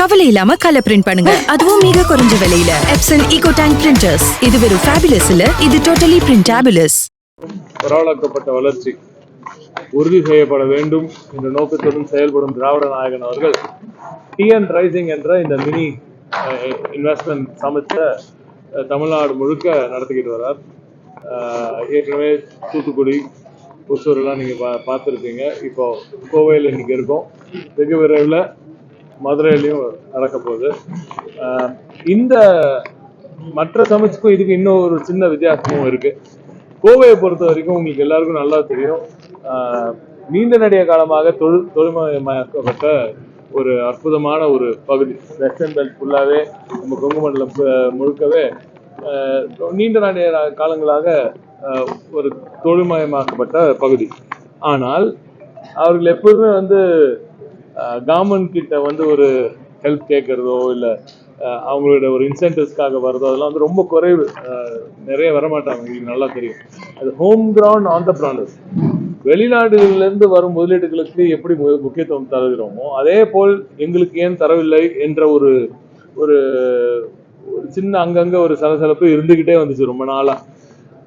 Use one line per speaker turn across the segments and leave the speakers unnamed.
கவலை இல்லாம colour print பண்ணுங்க. அதுவும் மிக குறைஞ்ச விலையில. எப்சன் ஈகோ டேங்க் பிரிண்டர்ஸ் இது வெறும் ஃபேபுலஸ் இல்ல இது டோட்டலி பிரிண்டபிளஸ்
பரவலாக்கப்பட்ட வளர்ச்சி உறுதி செய்யப்பட வேண்டும் என்ற நோக்கத்துடன் செயல்படும் திராவிட நாயகன் அவர்கள். டிஎன் ரைசிங் என்ற இந்த மினி இன்வெஸ்ட்மெண்ட் சமிட்டை தமிழ்நாடு முழுக்க நடத்திக்கிட்டு வர்றார். ஏற்கனவே தூத்துக்குடி ஒசூர்லாம் நீங்கள் பா பார்த்துருப்பீங்க. இப்போ கோவையில் இன்னைக்கு இருக்கோம். வெகு விரைவில் மதுரையிலையும் நடக்க போகுது. இந்த மற்ற சமைச்சுக்கும் இதுக்கு இன்னும் ஒரு சின்ன வித்தியாசமும் இருக்கு. கோவையை பொறுத்த வரைக்கும் உங்களுக்கு எல்லாருக்கும் நல்லா தெரியும். ஆஹ் நீண்ட நடிக காலமாக தொழில் தொழில்மயமாக்கப்பட்ட ஒரு அற்புதமான ஒரு பகுதி. வெஸ்டர்ன் பெல்ட் ஃபுல்லாகவே நம்ம கொங்கு மண்டலம் முழுக்கவே நீண்ட நெடிய காலங்களாக ஒரு தொழில்மயமாக்கப்பட்ட பகுதி. ஆனால் அவர்கள் எப்போதுமே வந்து கவர்மெண்ட் கிட்ட வந்து ஒரு ஹெல்ப் கேட்கறதோ இல்லை அவங்களோட ஒரு இன்சென்டிவ்ஸ்க்காக வர்றதோ அதெல்லாம் வந்து ரொம்ப குறைவு. நிறைய வரமாட்டாங்க. எங்களுக்கு நல்லா தெரியும். அது ஹோம் கிரவுண்ட் ஆண்டர்பிரானர்ஸ் வெளிநாடுகளிலிருந்து வரும் முதலீடுகளுக்கு எப்படி முக்கியத்துவம் தருகிறோமோ அதே போல் எங்களுக்கு ஏன் தரவில்லை என்ற ஒரு ஒரு ஒரு சின்ன அங்கங்க ஒரு சலசலப்பு இருந்துகிட்டே வந்துச்சு ரொம்ப நாளா.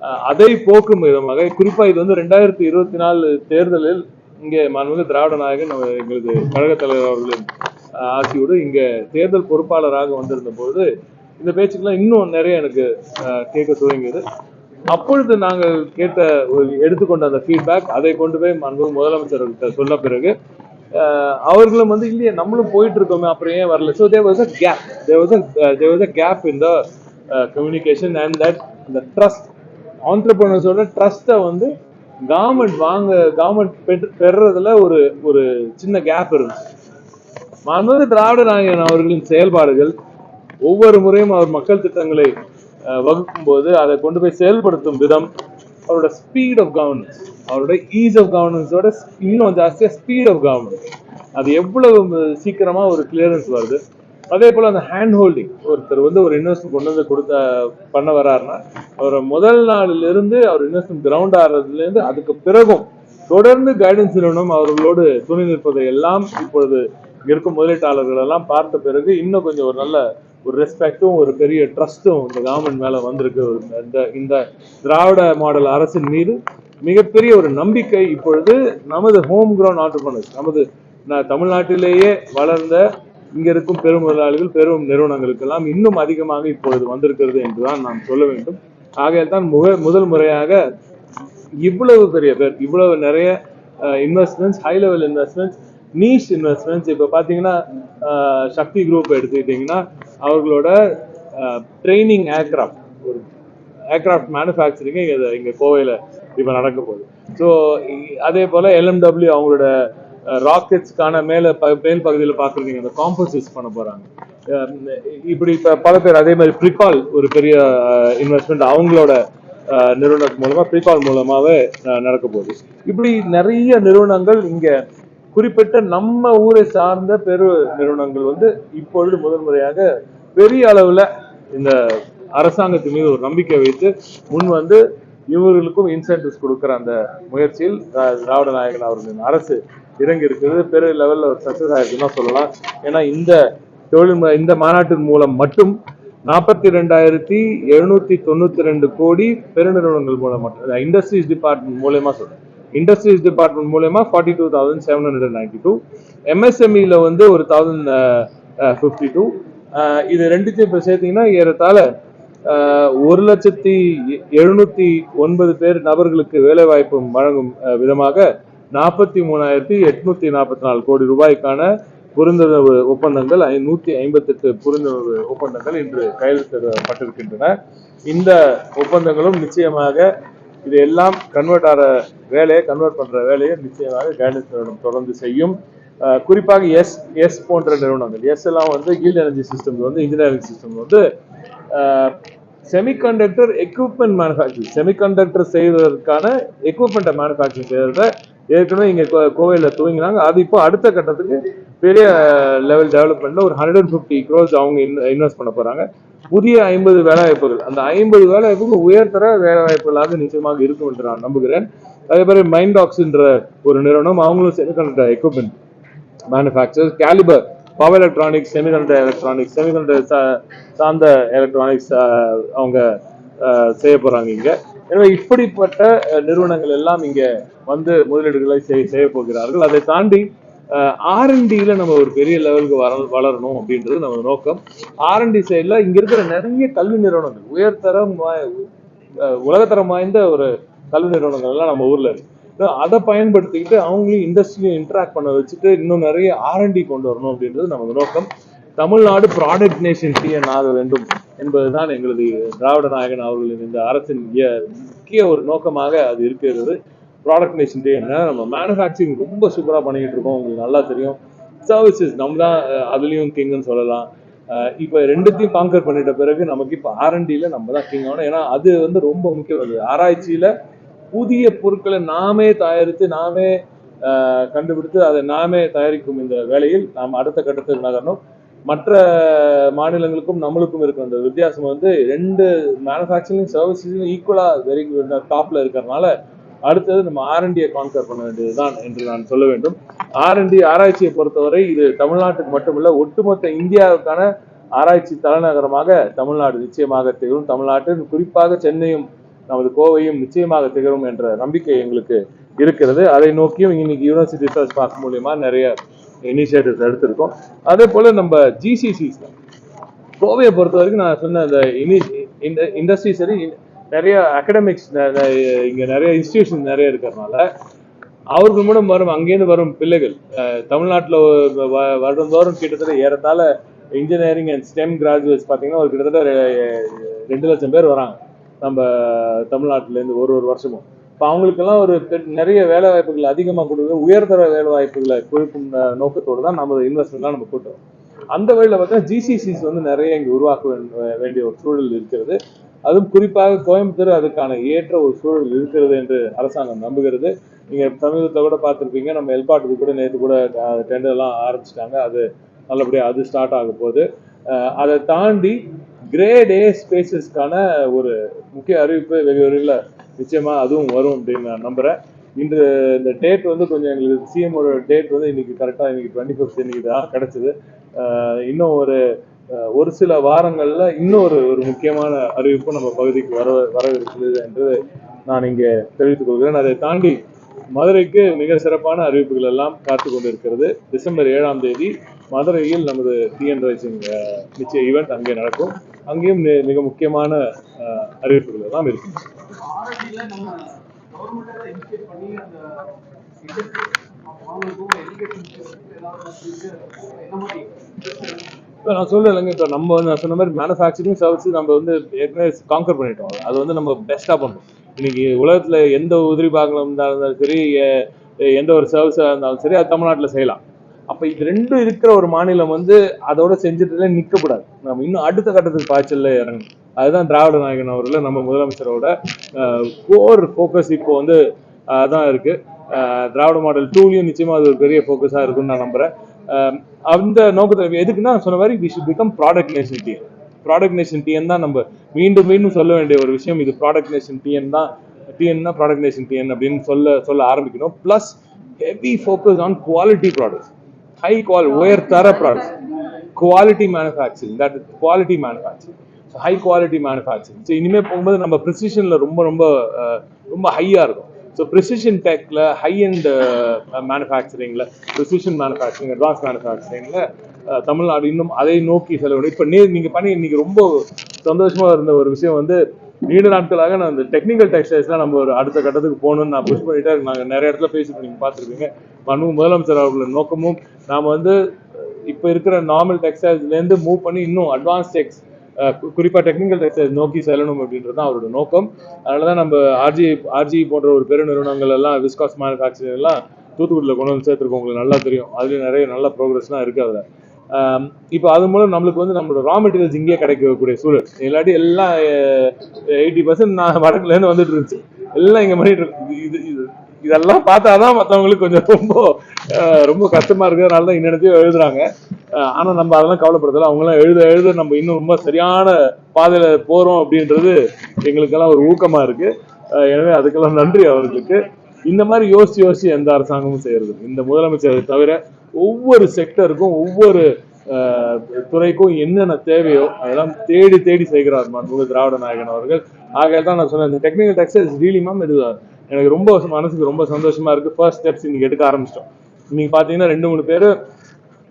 அஹ் அதை போக்கும் விதமாக குறிப்பா இது வந்து ரெண்டாயிரத்தி இருபத்தி நாலு தேர்தலில் இங்கே மாண்புமிகு திராவிட நாயகன் நம்ம எங்களது கழக தலைவர் அவர்களின் ஆசியோடு இங்க தேர்தல் பொறுப்பாளராக வந்திருந்த பொழுது இந்த பேச்சுக்கெல்லாம் இன்னும் நிறைய எனக்கு அஹ், கேட்க துவங்கியது. அப்பொழுது நாங்கள் கேட்ட ஒரு எடுத்துக்கொண்ட அந்த ஃபீட்பேக் அதை கொண்டு போய் மாண்புமிகு முதலமைச்சர்கிட்ட சொன்ன பிறகு அவர்களும் வந்து இல்லையே நம்மளும் போயிட்டு இருக்கோமே அப்புறம் ஏன் வரல? So there was a gap there was there was a gap in the communication and that இந்த ட்ரஸ்ட் ஆண்டர்பிரினர்ஸோட ட்ரஸ்ட்டை வந்து கவர்மெண்ட் வாங்க கவர்மெண்ட் பெற்று பெறுறதுல ஒரு ஒரு சின்ன கேப் இருந்துச்சு. மாண்புமிகு திராவிட நாயகன் அவர்களின் செயல்பாடுகள் ஒவ்வொரு முறையும் அவர் மக்கள் திட்டங்களை அஹ், வகுக்கும் போது அதை கொண்டு போய் செயல்படுத்தும் விதம் அவரோட ஸ்பீட் ஆஃப் கவர்னன்ஸ் அவரோட ஈஸ் ஆஃப் கவர்னன்ஸோட இன்னும் ஜாஸ்தியாக ஸ்பீட் ஆஃப் கவர்னன்ஸ் அது எவ்வளவு சீக்கிரமாக ஒரு கிளியரன்ஸ் வருது. அதே போல் அந்த ஹேண்ட் ஹோல்டிங் ஒருத்தர் வந்து ஒரு இன்வெஸ்ட்மெண்ட் கொண்டு வந்து கொடுத்த பண்ண வராருன்னா அவர் முதல் நாளிலிருந்து இருந்து அவர் இன்வெஸ்ட்மெண்ட் கிரவுண்ட் ஆடுறதுலேருந்து அதுக்கு பிறகும் தொடர்ந்து கைடன்ஸ் நிறுவனம் அவர்களோடு துணை நிற்பதை எல்லாம் இப்பொழுது இருக்கும் முதலீட்டாளர்கள் எல்லாம் பார்த்த பிறகு இன்னும் கொஞ்சம் ஒரு நல்ல ஒரு ரெஸ்பெக்டும் ஒரு பெரிய ட்ரஸ்ட்டும் இந்த கவர்மெண்ட் மேலே வந்திருக்கு. இந்த இந்த திராவிட மாடல் அரசின் மீது மிகப்பெரிய ஒரு நம்பிக்கை இப்பொழுது நமது ஹோம் கிரவுண்ட் ஆண்டர்பனர்ஸ் நமது நான் தமிழ்நாட்டிலேயே வளர்ந்த இங்கே இருக்கும் பெரும் முதலாளிகள் பெரும் நிறுவனங்களுக்கெல்லாம் இன்னும் அதிகமாக இப்பொழுது வந்திருக்கிறது என்றுதான் நாம் சொல்ல வேண்டும். ஆகையால் தான் முக முதல் முறையாக இவ்வளவு பெரிய பேர் இவ்வளவு நிறைய investments high level investments niche investments இப்போ பார்த்தீங்கன்னா சக்தி குரூப் எடுத்துக்கிட்டிங்கன்னா அவர்களோட ட்ரைனிங் ஏர்கிராஃப்ட் ஒரு ஏர்கிராஃப்ட் மேனுஃபேக்சரிங்கு இங்கே இங்கே கோவையில் இப்போ நடக்க போகுது. ஸோ அதே போல் எல்எம்டபிள்யூ அவங்களோட ராக்கெட்ஸ்க்கான மேலே ப மேல் பகுதியில் பார்க்குறீங்க அந்த காம்போசிட்ஸ் பண்ண போகிறாங்க இப்படி இப்போ பல பேர் அதே மாதிரி ப்ரிகால் ஒரு பெரிய இன்வெஸ்ட்மெண்ட் அவங்களோட நிறுவனத்து மூலமாக ப்ரிகால் மூலமாகவே நடக்க போகுது. இப்படி நிறைய நிறுவனங்கள் இங்கே குறிப்பிட்ட நம்ம ஊரை சார்ந்த பெரு நிறுவனங்கள் வந்து இப்பொழுது முதல் முறையாக பெரிய அளவில் இந்த அரசாங்கத்தின் மீது ஒரு நம்பிக்கை வைத்து முன் வந்து இவர்களுக்கும் இன்சென்டிவ்ஸ் கொடுக்குற அந்த முயற்சியில் திராவிட நாயகன் அவர்களின் அரசு இறங்கி இருக்கிறது பெரிய லெவலில் ஒரு சக்சஸ் ஆயிருக்குன்னு சொல்லலாம். ஏன்னா இந்த தொழில் இந்த மாநாட்டின் மூலம் மட்டும் நாற்பத்தி ரெண்டாயிரத்தி எழுநூத்தி தொண்ணூத்தி ரெண்டு கோடி பெருநிறுவனங்கள் மூலம் மட்டும் இண்டஸ்ட்ரீஸ் டிபார்ட்மெண்ட் மூலயமா சொல்றேன். இண்டஸ்ட்ரீஸ் டிபார்ட்மெண்ட் மூலயமா forty two thousand seven hundred ninety two எம்எஸ்எம்இல வந்து ஒரு தௌசண்ட் ஃபிஃப்டி டூ இது ரெண்டுத்தையும் இப்போ சேர்த்தீங்கன்னா ஏறத்தாழ ஒரு லட்சத்தி எழுநூத்தி ஒன்பது பேர் நபர்களுக்கு வேலை வாய்ப்பு வழங்கும் விதமாக நாற்பத்தி மூணாயிரத்தி எட்நூத்தி நாற்பத்தி நாலு கோடி ரூபாய்க்கான புரிந்துணர்வு ஒப்பந்தங்கள் நூத்தி ஐம்பத்தெட்டு புரிந்துணர்வு ஒப்பந்தங்கள் இன்று கையெழுத்திடப்பட்டிருக்கின்றன இந்த ஒப்பந்தங்களும் நிச்சயமாக இது எல்லாம் கன்வெர்ட் ஆகிற வேலையை கன்வெர்ட் பண்ற வேலையை நிச்சயமாக கைடன்ஸ் தொடர்ந்து செய்யும். குறிப்பாக எஸ் எஸ் போன்ற நிறுவனங்கள். எஸ் எல்லாம் வந்து கீல்ட் எனர்ஜி சிஸ்டம் வந்து இன்ஜினியரிங் சிஸ்டம் வந்து செமிகண்டக்டர் எக்யூப்மெண்ட் மேனுஃபேக்சரிங் செமிகண்டக்டர் செய்வதற்கான எக்யூப்மெண்ட்டை மேனுஃபேக்சரிங் செய்யறத ஏற்கனவே இங்கே கோவையில் துவங்கினாங்க. அது இப்போ அடுத்த கட்டத்துக்கு பெரிய லெவல் டெவலப்மெண்ட்டில் ஒரு ஹண்ட்ரட் ஃபிஃப்டி க்ரோஸ் அவங்க இன்வெஸ்ட் பண்ண போகிறாங்க புதிய ஐம்பது வேலைவாய்ப்புகள். அந்த ஐம்பது வேலைவாய்ப்புகள் உயர்தர வேலைவாய்ப்புகளாக நிச்சயமாக இருக்கும் என்று நான் நம்புகிறேன். அதே மாதிரி மைண்ட் ஆக்ஸ்ன்ற ஒரு நிறுவனம் அவங்களும் semiconductor equipment manufacture calibre power electronics semiconductor electronics semiconductor சார்ந்த எலக்ட்ரானிக்ஸ் அவங்க அஹ், செய்ய போறாங்க இங்க. எனவே இப்படிப்பட்ட நிறுவனங்கள் எல்லாம் இங்க வந்து முதலீடுகளை செய்- செய்ய போகிறார்கள். அதை தாண்டி ஆர்என்டியில் நம்ம ஒரு பெரிய லெவலுக்கு வர வளரணும் அப்படின்றது நம்ம நோக்கம். ஆர்என்டி சைடில் இங்க இருக்கிற நிறைய கல்வி நிறுவனங்கள் உயர்தரம் வாய்- உலகத்தரம் வாய்ந்த ஒரு கல்வி நிறுவனங்கள் எல்லாம் நம்ம ஊர்ல இருக்கு. அதை பயன்படுத்திக்கிட்டு அவங்களையும் இண்டஸ்ட்ரியும் இன்ட்ராக்ட் பண்ண வச்சுட்டு இன்னும் நிறைய ஆர்என்டி கொண்டு வரணும் அப்படின்றது நமது நோக்கம். தமிழ்நாடு ப்ராடக்ட் நேஷன் டிஎன் ஆக வேண்டும் என்பதுதான் எங்களது திராவிட நாயகன் அவர்களின் இந்த அரசின் முக்கிய ஒரு நோக்கமாக அது இருக்கிறது. ப்ராடக்ட் நேஷன் டிஎன் நம்ம மேனுஃபேக்சரிங் ரொம்ப சூப்பராக பண்ணிக்கிட்டு இருக்கோம். உங்களுக்கு நல்லா தெரியும். சர்வீசஸ் நம்ம தான் அதுலேயும் கிங்னு சொல்லலாம். இப்போ ரெண்டுத்தையும் காங்கர் பண்ணிட்ட பிறகு நமக்கு இப்போ ஆர்என்டியில் நம்ம தான் கிங் ஆகணும். ஏன்னா அது வந்து ரொம்ப முக்கியம். ஆராய்ச்சியில் புதிய பொருட்களை நாமே தயாரித்து நாமே அஹ், கண்டுபிடித்து அதை நாமே தயாரிக்கும் இந்த வேலையில் நாம் அடுத்த கட்டத்துக்கு நகரணும் மற்ற மாநிலங்களுக்கும் நம்மளுக்கும் இருக்கிற அந்த வித்தியாசம் வந்து ரெண்டு மேனுஃபேக்சரிங் சர்வீசஸும் ஈக்குவலாக வெரி டாப்ல இருக்கிறதுனால அடுத்தது நம்ம ஆர்என்டியை கான்கர் பண்ண வேண்டியதுதான் என்று நான் சொல்ல வேண்டும். ஆர்என்டி ஆராய்ச்சியை பொறுத்தவரை இது தமிழ்நாட்டுக்கு மட்டுமல்ல ஒட்டுமொத்த இந்தியாவுக்கான ஆராய்ச்சி தலைநகரமாக தமிழ்நாடு நிச்சயமாக திகழும். தமிழ்நாட்டில் குறிப்பாக சென்னையும் நமது கோவையும் நிச்சயமாக திகழும் என்ற நம்பிக்கை எங்களுக்கு இருக்கிறது. அதை நோக்கியும் இன்னைக்கு யூனிவர்சிட்டி ரிசர்ச் பார்க் மூலியமா நிறைய இனிஷியேட்டிவ்ஸ் எடுத்திருக்கோம். அதே போல நம்ம ஜிசிசிஸ் கோவையை பொறுத்த வரைக்கும் நான் சொன்ன அந்த இனி இந்த இண்டஸ்ட்ரி சரி நிறைய அகடமிக்ஸ் இங்கே நிறைய இன்ஸ்டிடியூஷன் நிறைய இருக்கிறதுனால அவர்கள் மூலம் வரும் அங்கேருந்து வரும் பிள்ளைகள் தமிழ்நாட்டில் தமிழ்நாட்டுல வருடந்தோறும் கிட்டத்தட்ட ஏறத்தாழ இன்ஜினியரிங் அண்ட் ஸ்டெம் கிராஜுவேட்ஸ் பார்த்தீங்கன்னா ஒரு கிட்டத்தட்ட ரெண்டு லட்சம் பேர் வராங்க. நம்ம தமிழ்நாட்டுல இருந்து ஒரு ஒரு வருஷமும். இப்போ அவங்களுக்கெல்லாம் ஒரு நிறைய வேலை வாய்ப்புகள் அதிகமாக கொடுக்குறது உயர்தர வேலை வாய்ப்புகளை கொடுக்கும் நோக்கத்தோடு தான் நம்ம இன்வெஸ்ட்மெண்ட்லாம் நம்ம கூட்டுறோம் அந்த வழியில் பார்த்தா ஜிசிசிஸ் வந்து நிறைய இங்கே உருவாக்க வேண்டிய ஒரு சூழல் இருக்கிறது. அதுவும் குறிப்பாக கோயம்புத்தூர் அதுக்கான ஏற்ற ஒரு சூழல் இருக்கிறது என்று அரசாங்கம் நம்புகிறது. நீங்க சமீபத்தில் கூட பார்த்துருப்பீங்க நம்ம எல்பாட்டுக்கு கூட நேற்று கூட டெண்டர் எல்லாம் ஆரம்பிச்சிட்டாங்க. அது நல்லபடியாக அது ஸ்டார்ட் ஆக போகுது. அதை தாண்டி கிரேட் ஏ ஸ்பேசஸ்க்கான ஒரு முக்கிய அறிவிப்பு வெகு நிச்சயமாக அதுவும் வரும் அப்படின்னு நான் நம்புகிறேன் இன்று இந்த டேட் வந்து கொஞ்சம் எங்களுக்கு சிஎமோட டேட் வந்து இன்னைக்கு கரெக்டாக இன்னைக்கு டுவெண்ட்டி ஃபிஃப்த் இன்னைக்கு தான் கிடச்சிது. இன்னும் ஒரு ஒரு சில வாரங்களில் இன்னொரு ஒரு முக்கியமான அறிவிப்பு நம்ம பகுதிக்கு வர வரவிருக்கிறது என்று நான் இங்கே தெரிவித்துக் கொள்கிறேன். அதை தாண்டி மதுரைக்கு மிக சிறப்பான அறிவிப்புகள் எல்லாம் காத்து கொண்டிருக்கிறது. டிசம்பர் ஏழாம் தேதி மதுரையில் நமது டிஎன் ரைசிங் நிச்சய ஈவெண்ட் அங்கே நடக்கும். அங்கேயும் மிக முக்கியமான அறிவிப்புகள் எல்லாம் இருக்கும் இப்போ நான் சொல்லலைங்க இப்போ நம்ம வந்து நான் சொன்ன மாதிரி மேனுஃபேக்சரிங் சர்வீஸ் நம்ம வந்து ஏற்கனவே காங்கர் பண்ணிட்டோம். அது வந்து நம்ம பெஸ்ட்டாக பண்ணோம் இன்னைக்கு உலகத்தில் எந்த உதிரி பாகலம் இருந்தாலும் சரி எந்த ஒரு சர்வீஸாக இருந்தாலும் சரி அது தமிழ்நாட்டில் செய்யலாம். அப்போ இது ரெண்டும் இருக்கிற ஒரு மாநிலம் வந்து அதோட செஞ்சுட்டு நிற்கக்கூடாது நம்ம இன்னும் அடுத்த கட்டத்துக்கு பாய்ச்சல்ல இறங்கணும். அதுதான் திராவிட நாயகன் அவர்கள் நம்ம முதலமைச்சரோட கோர் ஃபோக்கஸ் இப்போ வந்து அதான் இருக்கு. திராவிட மாடல் டூலையும் நிச்சயமா அது ஒரு பெரிய ஃபோக்கஸாக இருக்கும்னு நான் நம்புறேன். அந்த நோக்கத்தில் எதுக்குன்னா சொன்ன மாதிரி we should become product nation team product nation TN தான் நம்ம மீண்டும் மீண்டும் சொல்ல வேண்டிய ஒரு விஷயம். இது ப்ராடக்ட் நேஷன் டிஎன் தான். டிஎன் ப்ராடக்ட் நேஷன் டிஎன் அப்படின்னு சொல்ல சொல்ல ஆரம்பிக்கணும். Plus heavy focus on quality products high குவால் உயர் தர products quality manufacturing that quality manufacturing high quality manufacturing so இனிமேல் போகும்போது நம்ம ப்ரிசிஷனில் ரொம்ப ரொம்ப ரொம்ப ஹையாக இருக்கும். ஸோ ப்ரிசிஷன் டெக்கில் ஹை அண்ட் மேனுஃபேக்சரிங்கில் ப்ரிசிஷன் மேனுஃபேக்சரிங் அட்வான்ஸ் மேனுஃபேக்சரிங்கில் தமிழ்நாடு இன்னும் அதை நோக்கி செலவிடும் இப்போ நே நீங்கள் பண்ணி இன்னைக்கு ரொம்ப சந்தோஷமாக இருந்த ஒரு விஷயம் வந்து நீண்ட நாட்களாக நான் இந்த டெக்னிக்கல் டெக்ஸ்டைல்ஸ்லாம் நம்ம ஒரு அடுத்த கட்டத்துக்கு போகணும்னு நான் புஷ் பண்ணிட்டே நாங்கள் நிறைய இடத்துல பேசிட்டு நீங்கள் பார்த்துருக்கீங்க மனு முதலமைச்சர் அவர்களின் நோக்கமும் நாம் வந்து இப்போ இருக்கிற நார்மல் டெக்ஸ்டைல்ஸ்லேருந்து மூவ் பண்ணி இன்னும் அட்வான்ஸ் டெக்ஸ் குறிப்பாக டெக்னிக்கல் டெக்ஸ்டைல்ஸ் நோக்கி செல்லணும் அப்படின்றது தான் அவரோட நோக்கம். அதனால தான் நம்ம ஆர்ஜி ஆர்ஜி போன்ற ஒரு பெரு நிறுவனங்கள் எல்லாம் விஸ்காஸ் மேனுஃபேக்சரிங் எல்லாம் தூத்துக்குடியில் கொண்டு வந்து சேர்த்துருக்கோம். உங்களுக்கு நல்லா தெரியும். அதுலேயும் நிறைய நல்ல ப்ரோக்ரஸ்லாம் இருக்குது அதில். இப்போ அது மூலம் நம்மளுக்கு வந்து நம்மளோட ரா மெட்டீரியல்ஸ் இங்கேயே கிடைக்கக்கூடிய சூழல். இல்லாட்டி எல்லாம் எயிட்டி பர்சன்ட் நான் வடக்குலேருந்து வந்துட்டு இருந்துச்சு. எல்லாம் இங்கே பண்ணிட்டு இருக்கு. இது இது இதெல்லாம் பார்த்தாதான் மற்றவங்களுக்கு கொஞ்சம் ரொம்ப ரொம்ப கஷ்டமா இருக்கிறதுனால தான் இன்னத்தையும் எழுதுறாங்க. ஆனா நம்ம அதெல்லாம் கவலைப்படுறதில்ல அவங்களாம் எழுத எழுத நம்ம இன்னும் ரொம்ப சரியான பாதையில போறோம் அப்படின்றது எங்களுக்கெல்லாம் ஒரு ஊக்கமா இருக்கு. எனவே அதுக்கெல்லாம் நன்றி அவர்களுக்கு. இந்த மாதிரி யோசிச்சு யோசிச்சு எந்த அரசாங்கமும் செய்யறது இந்த முதலமைச்சரை தவிர ஒவ்வொரு செக்டருக்கும் ஒவ்வொரு துறைக்கும் என்னென்ன தேவையோ அதெல்லாம் தேடி தேடி செய்கிறார் மாண்புமிகு திராவிட நாயகன் அவர்கள். ஆகையால தான் நான் சொன்னேன் இந்த டெக்னிக்கல் டெக்ஸ்டைல்ஸ் ரீலி மேம் எனக்கு ரொம்ப மனசுக்கு ரொம்ப சந்தோஷமா இருக்கு. ஃபர்ஸ்ட் ஸ்டெப்ஸ் இன்னைக்கு எடுக்க ஆரம்பிச்சிட்டோம். இன்னைக்கு பார்த்தீங்கன்னா ரெண்டு மூணு பேர்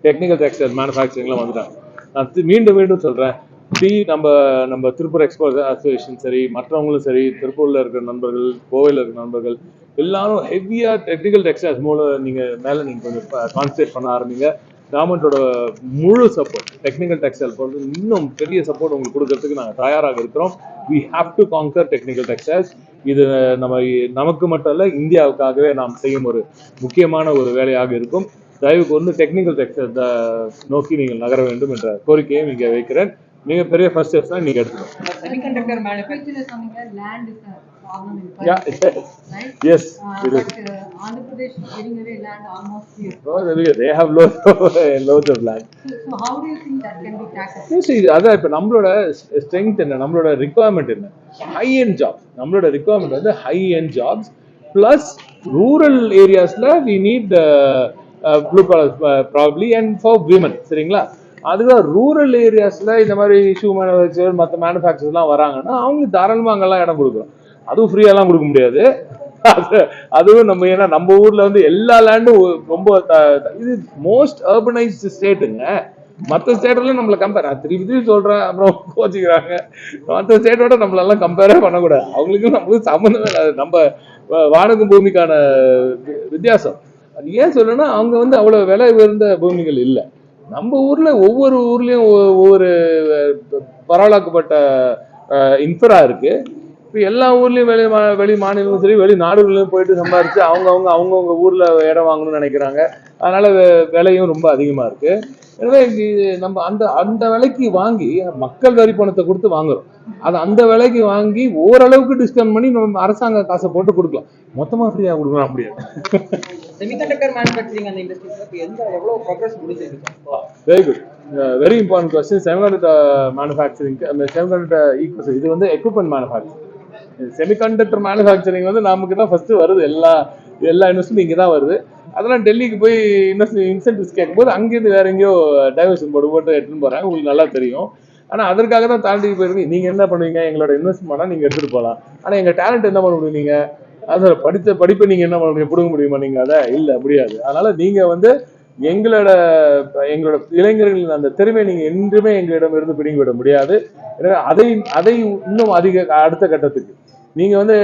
டெக்னிக்கல் டெக்ஸ்டைல் மேனுஃபேக்சரிங்லாம் வந்துட்டாங்க. நான் மீண்டும் மீண்டும் சொல்றேன். டி நம்ம நம்ம திருப்பூர் எக்ஸ்போர்ட் அசோசியேஷன் சரி மற்றவங்களும் சரி திருப்பூர்ல இருக்கிற நண்பர்கள் கோவையில் இருக்கிற நண்பர்கள் எல்லாரும் ஹெவியா டெக்னிக்கல் டெக்ஸ்டைல்ஸ் மூலம் நீங்க மேல நீங்க கொஞ்சம் கான்சன்ட்ரேட் பண்ண ஆரம்பிங்க. கவர்மெண்டோட முழு சப்போர்ட் டெக்னிக்கல் டெக்ஸ்டைல் பொறுத்து இன்னும் பெரிய சப்போர்ட் உங்களுக்கு கொடுக்கறதுக்கு நாங்கள் தயாராக இருக்கிறோம். We have to conquer technical textiles இது நம்ம நமக்கு மட்டும் இல்லை இந்தியாவுக்காகவே நாம் செய்யும் ஒரு முக்கியமான ஒரு வேலையாக இருக்கும். தயவுக்கு வந்து டெக்னிக்கல் டெக்ஸ்டைல் நோக்கி நீங்கள் நகர வேண்டும் என்ற கோரிக்கையை இங்கே வைக்கிறேன். மிகப்பெரிய ஃபர்ஸ்ட் ஸ்டெப்ஸ் தான் நீங்கள் எடுத்துக்கணும்.
Is problem in
Yeah,
Prague, right?
yes,
Uh,
it is.
but uh, Andhra Pradesh is giving away land almost here.
they have loads of, loads of land.
So, so how do you think that can be tackled?
Yes, இது- அதான் இப்போ நம்மளோட strength என்ன நம்மளோட requirement என்ன high end job நம்மளோட requirement வந்து high end jobs plus rural ஏரியாஸ்ல we need blue probably and for women சரிங்களா அதுதான் ரூரல் ஏரியாஸ்ல இந்த மாதிரி ஷூ மேனுஃபேக்சர் மற்ற மேனுஃபேக்சர்லாம் வராங்கன்னா அவங்களுக்கு தாராளமாக அங்கெல்லாம் இடம் கொடுக்குறோம் அதுவும் ஃப்ரீயாலாம் கொடுக்க முடியாது. அது அதுவும் நம்ம ஏன்னா நம்ம ஊர்ல வந்து எல்லா லேண்டும் ரொம்ப த- இது மோஸ்ட் அர்பனைஸ்டு ஸ்டேட்டுங்க மற்ற ஸ்டேட்டெல்லாம் நம்மளை கம்பேர் திருப்பி திருப்பி சொல்கிறேன் அப்புறம் கோச்சிக்கிறாங்க. மற்ற ஸ்டேட்டோட நம்மளெல்லாம் கம்பேரே பண்ணக்கூடாது. அவங்களுக்கும் நம்மளுக்கும் சம்மந்தமே இல்லை நம்ம வ- வானகம் பூமிக்கான வித்தியாசம். அது ஏன் சொல்லணும்னா அவங்க வந்து அவ்வளோ விலை உயர்ந்த பூமிகள் இல்லை. நம்ம ஊரில் ஒவ்வொரு ஊர்லேயும் ஒ- ஒவ்வொரு பரவலாக்கப்பட்ட இன்ஃப்ரா இருக்குது இப்போ எல்லா ஊர்லயும் வெளி மா வெளி மாநிலங்களும் சரி வெளி நாடுகளிலும் போயிட்டு சம்பாரிச்சு அவங்கவுங்க அவங்கவுங்க ஊர்ல இடம் வாங்கணும்னு நினைக்கிறாங்க. அதனால விலையும் ரொம்ப அதிகமா இருக்கு. எனவே நம்ம அந்த அந்த விலைக்கு வாங்கி மக்கள் வரி பணத்தை கொடுத்து வாங்குறோம். அது அந்த விலைக்கு வாங்கி ஓரளவுக்கு டிஸ்கவுண்ட் பண்ணி நம்ம அரசாங்க காசை போட்டு கொடுக்கலாம். மொத்தமா ஃப்ரீயா கொடுக்கலாம் முடியாது
செமிகண்டக்டர் மேனுஃபேக்சரிங் அந்த எந்த எவ்வளவு ப்ரோக்ரஸ் முடிஞ்சிருக்கு
very good very important question semiconductor manufacturing semiconductor equal இது வந்து எக்யூப்மெண்ட் மேனுஃபேக்சரிங் செமிகண்டக்டர் மேனுஃபேக்சரிங் வந்து நமக்கு தான் ஃபர்ஸ்ட் வருது. எல்லா எல்லா இன்வெஸ்ட்மெண்ட் இங்கே தான் வருது. அதெல்லாம் டெல்லிக்கு போய் இன்வெஸ்ட் இன்சென்டிவ்ஸ் கேட்கும்போது அங்கேருந்து வேற எங்கேயோ டைவர்ஷன் போட்டு போட்டு எடுத்துன்னு போகிறாங்க உங்களுக்கு நல்லா தெரியும். ஆனால் அதற்காக தான் தாண்டி போயிருக்கு நீங்கள் என்ன பண்ணுவீங்க? எங்களோட இன்வெஸ்ட் பண்ணால் நீங்கள் எடுத்துகிட்டு போகலாம் ஆனால் எங்கள் டேலண்ட் என்ன பண்ண முடியும் நீங்கள் அதில் படித்த படிப்பை நீங்கள் என்ன பண்ண முடியும்? பிடுங்க முடியுமா நீங்கள் அதை இல்லை முடியாது. அதனால் நீங்கள் வந்து எங்களோட எங்களோட இளைஞர்களின் அந்த திறமையை நீங்கள் என்றுமே எங்களிடம் இருந்து பிடுங்கிவிட முடியாது. எனவே அதை அதை இன்னும் அதிக அடுத்த கட்டத்துக்கு. நீங்கள் வந்து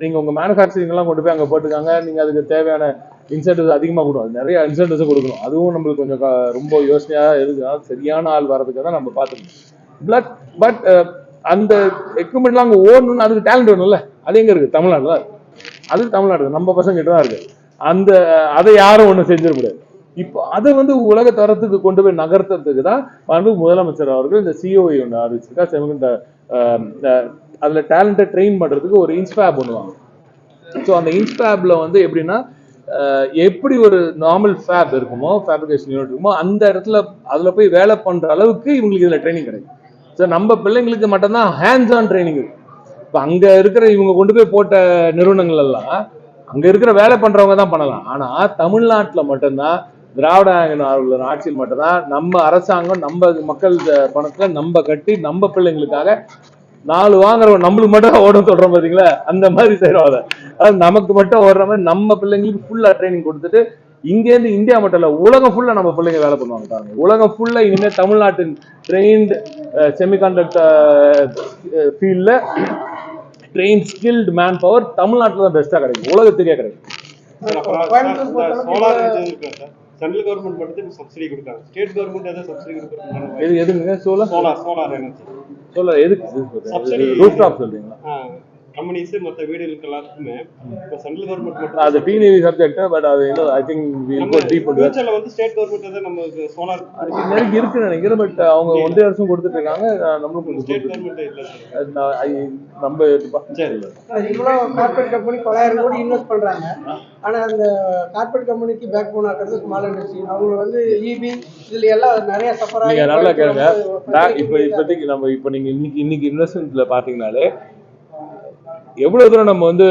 நீங்கள் உங்கள் மேனுஃபேக்சரிங்லாம் கொண்டு போய் அங்கே போட்டுக்காங்க நீங்கள் அதுக்கு தேவையான இன்சென்டிவ்ஸ் அதிகமாக கொடுக்கணும். நிறைய இன்சென்டிவ்ஸை கொடுக்கணும். அதுவும் நம்மளுக்கு கொஞ்சம் ரொம்ப யோசனையாக இருக்குது? சரியான ஆள் வர்றதுக்கு தான் நம்ம பார்த்துக்கணும். பட் பட் அந்த எக்யூப்மெண்ட்லாம் அங்கே ஓடணும்னு அதுக்கு டேலண்ட் வேணும்ல. அது எங்கே இருக்குது தமிழ்நாடு தான் அது தமிழ்நாடு நம்ம பசங்க கிட்ட தான் இருக்குது அந்த அதை யாரும் ஒன்றும் செஞ்சிட முடியாது இப்போ அதை வந்து உலக தரத்துக்கு கொண்டு போய் நகர்த்துறதுக்கு தான் வந்து முதலமைச்சர் அவர்கள் இந்த சிஓஐ ஒன்று அறிவிச்சிருக்கா செவன் அதுல டேலண்ட்டை ட்ரெயின் பண்றதுக்கு ஒரு இன்ஸ்பேப் பண்ணுவாங்க. ஸோ அந்த இன்ஸ்பேப்ல வந்து எப்படின்னா எப்படி ஒரு நார்மல் ஃபேப் இருக்குமோ ஃபேப்ரிகேஷன் யூனிட் இருக்குமோ அந்த இடத்துல அதுல போய் வேலை பண்ற அளவுக்கு இவங்களுக்கு இதில் ட்ரைனிங் கிடைக்கும். ஸோ நம்ம பிள்ளைங்களுக்கு மட்டும்தான் ஹேண்ட்ஸ் ஆன் ட்ரைனிங் இப்போ அங்க இருக்கிற இவங்க கொண்டு போய் போட்ட நிறுவனங்கள் எல்லாம் அங்க இருக்கிற வேலை பண்றவங்க தான் பண்ணலாம். ஆனா தமிழ்நாட்டுல மட்டும்தான் திராவிட நாயகன் ஆட்சியில் மட்டும்தான் நம்ம அரசாங்கம் நம்ம மக்கள் பணத்தில் நம்ம கட்டி நம்ம பிள்ளைங்களுக்காக நாலு வாங்குறவங்க நம்மளுக்கு மட்டும் ஓடும் சொல்றோம் பாத்தீங்களா? அந்த மாதிரி செய்யறோம் அதை அதாவது நமக்கு மட்டும் ஓடுற மாதிரி நம்ம பிள்ளைங்களுக்கு ஃபுல்லா ட்ரைனிங் கொடுத்துட்டு இங்க இருந்து இந்தியா மட்டும் இல்ல உலகம் ஃபுல்லா நம்ம பிள்ளைங்க வேலை பண்ணுவாங்க பாருங்க. உலகம் ஃபுல்லா இனிமே தமிழ்நாட்டின் ட்ரெயின்டு செமிகண்டக்டர் ஃபீல்ட்ல ட்ரெயின் ஸ்கில்டு மேன் பவர் தமிழ்நாட்டில் தான் பெஸ்ட்டாக கிடைக்கும். உலகத்திலேயே கிடைக்கும்.
சென்ட்ரல் கவர்மெண்ட் மட்டும் சப்சிடி கொடுக்காங்க ஸ்டேட் கவர்மெண்ட் எதாவது சப்சிடி கொடுக்குறாங்க
எது எதுங்க? Solar
solar solar energy
solar எதுக்கு?
Subsidy.
ரூஃப் டாப் சொல்றீங்களா
கம்பெனிஸ் மத்த வீடுகளுக்கு எல்லாத்துக்குமே இப்போ சென்ட்ரல் கவர்மெண்ட் மட்டும்
அது டிஎன்இ சப்ஜெக்ட் பட் அது இன்னும் I think will go deep that.
ஃபியூச்சர்ல வந்து ஸ்டேட் கவர்மெண்ட் வந்து நமக்கு சோலார்
நிறைய இருக்குன்னு நினைக்கிறேன் பட் அவங்க ஒன்றிய அரசும் கொடுத்துட்டு இருக்காங்க நம்மளும் கொஞ்சம்
ஸ்டேட் கவர்மெண்ட் இல்ல
நம்ம
சரி.
இவ்வளவு கார்பரேட் கம்பெனி பலாயிரம் கோடி இன்வெஸ்ட் பண்றாங்க. ஆனா அந்த கார்பரேட் கம்பெனிக்கு பேக் போன் ஆக்குறது ஸ்மால் இண்டஸ்ட்ரி அவங்க வந்து இபி இதுல எல்லாம் நிறைய சஃபர்
நீங்க நல்லா கேளுங்க. இப்ப இப்போதைக்கு நம்ம இப்ப நீங்க இன்னைக்கு இன்னைக்கு இன்வெஸ்ட்மெண்ட்ல பாத்தீங்கனாலே எவ்வளவு தூரம் நம்ம வந்து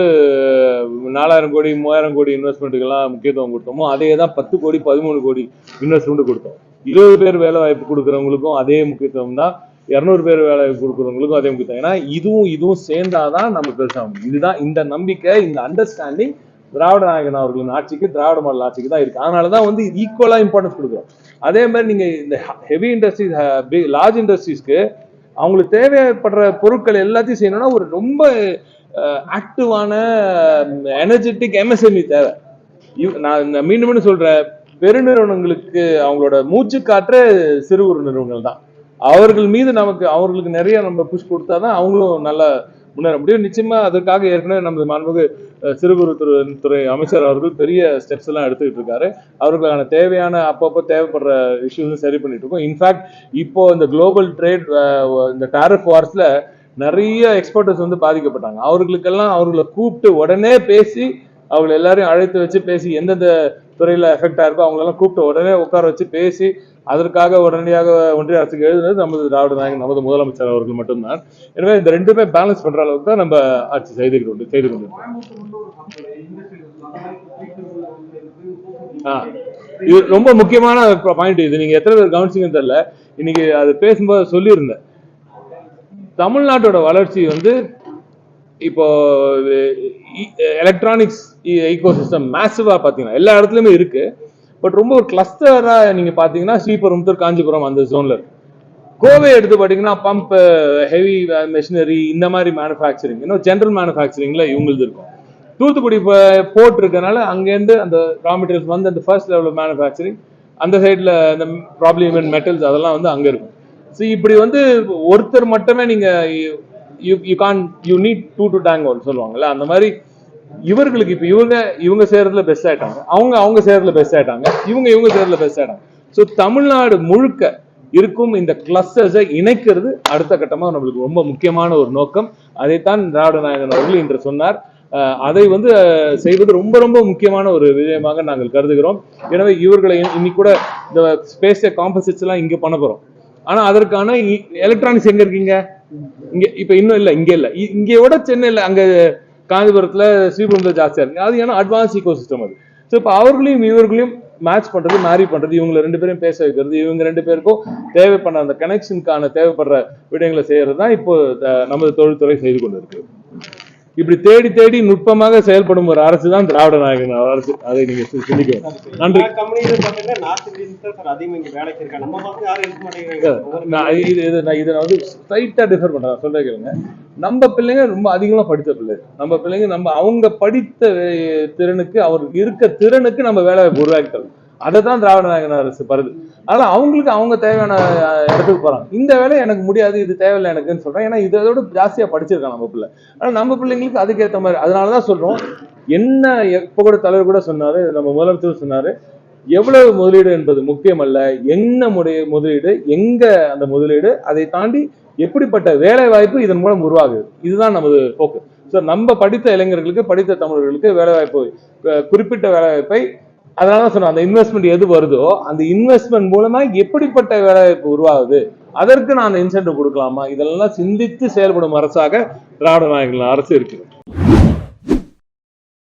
நாலாயிரம் கோடி மூவாயிரம் கோடி இன்வெஸ்ட்மெண்ட்டுக்கெல்லாம் முக்கியத்துவம் கொடுத்தோமோ அதே தான் பத்து கோடி பதிமூணு கோடி இன்வெஸ்ட்மெண்ட் கொடுத்தோம். இருபது பேர் வேலை வாய்ப்பு கொடுக்குறவங்களுக்கும் அதே முக்கியத்துவம் தான். இரநூறு பேர் வேலை வாய்ப்பு கொடுக்குறவங்களுக்கும் அதே முக்கியத்துவம். ஏன்னா இதுவும் இதுவும் சேர்ந்தாதான் நம்ம பெருசாகும் இதுதான் இந்த நம்பிக்கை இந்த அண்டர்ஸ்டாண்டிங் திராவிட நாயகன் அவர்களின் ஆட்சிக்கு திராவிட மாடல் ஆட்சிக்கு தான் இருக்கு. அதனால தான் வந்து ஈக்குவலாக இம்பார்ட்டன்ஸ் கொடுக்குறோம். அதே மாதிரி நீங்கள் இந்த ஹெவி இண்டஸ்ட்ரீஸ் லார்ஜ் இண்டஸ்ட்ரீஸ்க்கு அவங்களுக்கு தேவைப்படுற பொருட்கள் எல்லாத்தையும் செய்யணும்னா ஒரு ரொம்ப ஆக்டிவான எனர்ஜெட்டிக் எம்எஸ்எம்இ தேவை. நான் மீண்டும் மீண்டும் சொல்றேன் பெருநிறுவனங்களுக்கு அவங்களோட மூச்சு காற்று சிறு குறு நிறுவனங்கள் தான். அவர்கள் மீது நமக்கு அவர்களுக்கு நிறைய நம்ம புஷ் கொடுத்தாதான் அவங்களும் நல்லா முன்னேற முடியும். நிச்சயமா அதற்காக ஏற்கனவே நமது மாண்புக்கு சிறு குறு துறை துறை அமைச்சர் அவர்கள் பெரிய ஸ்டெப்ஸ் எல்லாம் எடுத்துக்கிட்டு இருக்காரு. அவர்களுக்கான தேவையான அப்பப்போ தேவைப்படுற இஷ்யூஸும் சரி பண்ணிட்டு இருக்கோம். இன்ஃபேக்ட் இப்போ இந்த குளோபல் ட்ரேட் இந்த டாரிஃப் வார்ஸ்ல நிறைய எக்ஸ்போர்ட்டர்ஸ் வந்து பாதிக்கப்பட்டாங்க. அவர்களுக்கெல்லாம் அவர்களை கூப்பிட்டு உடனே பேசி அவங்க எல்லாரையும் அழைத்து வச்சு பேசி எந்தெந்த துறையில எஃபெக்ட் ஆயிருக்கோ அவங்களெல்லாம் கூப்பிட்டு உடனே உட்கார வச்சு பேசி அதற்காக உடனடியாக ஒன்றிய அரசுக்கு எழுதுனது நமது திராவிட நாயகன் நமது முதலமைச்சர் அவர்கள் மட்டும்தான். எனவே இந்த ரெண்டுமே பேலன்ஸ் பண்ற அளவுக்கு தான் நம்ம ஆட்சி செய்து கொண்டு செய்து கொண்டு ஆ. இது ரொம்ப முக்கியமான பாயிண்ட் இது. நீங்க எத்தனை பேர் கவனிச்சிங்கன்னு தெரியல. இன்னைக்கு அது பேசும்போது சொல்லியிருந்தேன். தமிழ்நாட்டோட வளர்ச்சி வந்து இப்போ எலக்ட்ரானிக்ஸ் ஈகோசிஸ்டம் மேசிவா பார்த்தீங்கன்னா எல்லா இடத்துலையுமே இருக்கு. பட் ரொம்ப ஒரு கிளஸ்டரா நீங்க பார்த்தீங்கன்னா ஸ்ரீபெரும்புத்தூர் காஞ்சிபுரம் அந்த ஜோன்ல இருக்கு. கோவை எடுத்து பார்த்தீங்கன்னா பம்ப் ஹெவி மெஷினரி இந்த மாதிரி மேனுஃபேக்சரிங் இன்னும் ஜென்ரல் மேனுஃபேக்சரிங்ல இவங்களுது இருக்கும். தூத்துக்குடி போர்ட் இருக்கனால அங்கேருந்து அந்த ரா மெட்டீரியல்ஸ் வந்து அந்த ஃபர்ஸ்ட் லெவல் மேனுஃபேக்சரிங் அந்த சைடில் இந்த ப்ராப்ளம் மெட்டல்ஸ் அதெல்லாம் வந்து அங்கே இருக்கும். ஸோ இப்படி வந்து ஒருத்தர் மட்டுமே நீங்க you you can you need two to tango சொல்லுவாங்கல்ல அந்த மாதிரி இவர்களுக்கு இப்போ இவங்க இவங்க சேர்றதுல பெஸ்ட் ஆயிட்டாங்க. அவங்க அவங்க சேர்றதுல பெஸ்ட் ஆயிட்டாங்க. இவங்க இவங்க சேர்றதுல பெஸ்ட் ஆயிட்டாங்க. ஸோ தமிழ்நாடு முழுக்க இருக்கும் இந்த கிளஸ்டர்ஸை இணைக்கிறது அடுத்த கட்டமாக நம்மளுக்கு ரொம்ப முக்கியமான ஒரு நோக்கம். அதைத்தான் திராவிட நாயகன் அவர்கள் இன்று சொன்னார். அதை வந்து செய்வது ரொம்ப ரொம்ப முக்கியமான ஒரு விஷயமாக நாங்கள் கருதுகிறோம். எனவே இவர்களை இன்னைக்கு கூட இந்த ஸ்பேஸ் காம்பசிட்ஸ் எல்லாம் இங்கே பண்ண போறோம். ஆனா அதற்கான எலக்ட்ரானிக்ஸ் எங்க இருக்கீங்க? இங்க இப்ப இன்னும் இல்ல இங்க இல்ல. இ- இங்க விட சென்னையில அங்க காஞ்சிபுரத்துல ஸ்ரீபுரம்ல ஜாஸ்தியா இருக்கு. அது ஏன்னா அட்வான்ஸ் ஈகோ சிஸ்டம் அது. ஸோ இப்போ அவர்களையும் இவர்களையும் மேட்ச் பண்றது மேரி பண்றது இவங்க ரெண்டு பேரும் பேச வைக்கிறது இவங்க ரெண்டு பேருக்கும் தேவைப்படுற அந்த கனெக்ஷனுக்கான தேவைப்படுற விடயங்களை செய்யறது தான் இப்போ நமது தொழில்துறை செய்து கொண்டு இருக்கு இப்படி தேடி தேடி நுட்பமாக செயல்படும் ஒரு அரசு தான் திராவிட நாயகன் அரசு. அதை நீங்க சி- சிந்திக்க வேண்டும். நன்றி. நான் இது இது நான் இதை வந்து ஸ்ட்ரைட்டா டிஃபர் பண்றேன். சொல்றேன் கேளுங்க. நம்ம பிள்ளைங்க ரொம்ப அதிகமா படித்த பிள்ளை. நம்ம பிள்ளைங்க நம்ம அவங்க படித்த திறனுக்கு அவர் இருக்க திறனுக்கு நம்ம வேலை உருவாக்கி தரணும் அதை தான் திராவிட நாயகன் அரசு பருது. அதனால் அவங்களுக்கு அவங்க தேவையான இடத்துக்கு போகிறாங்க இந்த வேலை எனக்கு முடியாது இது தேவையில்லை எனக்குன்னு சொல்கிறேன் ஏன்னா இதோட ஜாஸ்தியாக படிச்சிருக்கான் நம்ம பிள்ளை. ஆனால் நம்ம பிள்ளைங்களுக்கு அதுக்கேற்ற மாதிரி அதனால தான் சொல்கிறோம் என்ன எப்போ கூட தலைவர் கூட சொன்னார் நம்ம முதலமைச்சர் சொன்னார் எவ்வளவு முதலீடு என்பது முக்கியம் அல்ல என்ன முடைய முதலீடு எங்கே அந்த முதலீடு அதை தாண்டி எப்படிப்பட்ட வேலை வாய்ப்பு இதன் மூலம் உருவாகுது. இதுதான் நமது போக்கு. ஸோ நம்ம படித்த இளைஞர்களுக்கு படித்த தமிழர்களுக்கு வேலைவாய்ப்பு குறிப்பிட்ட வேலைவாய்ப்பை அதனால தான் அந்த இன்வெஸ்ட்மெண்ட் எது வருதோ அந்த இன்வெஸ்ட்மெண்ட் மூலமா எப்படிப்பட்ட வேலைவாய்ப்பு உருவாகுது அதற்கு நான் இன்சென்டிவ் கொடுக்கலாமா? இதெல்லாம் சிந்தித்து செயல்படும் அரசாக திராவிட நாயகர்கள் அரசு இருக்கு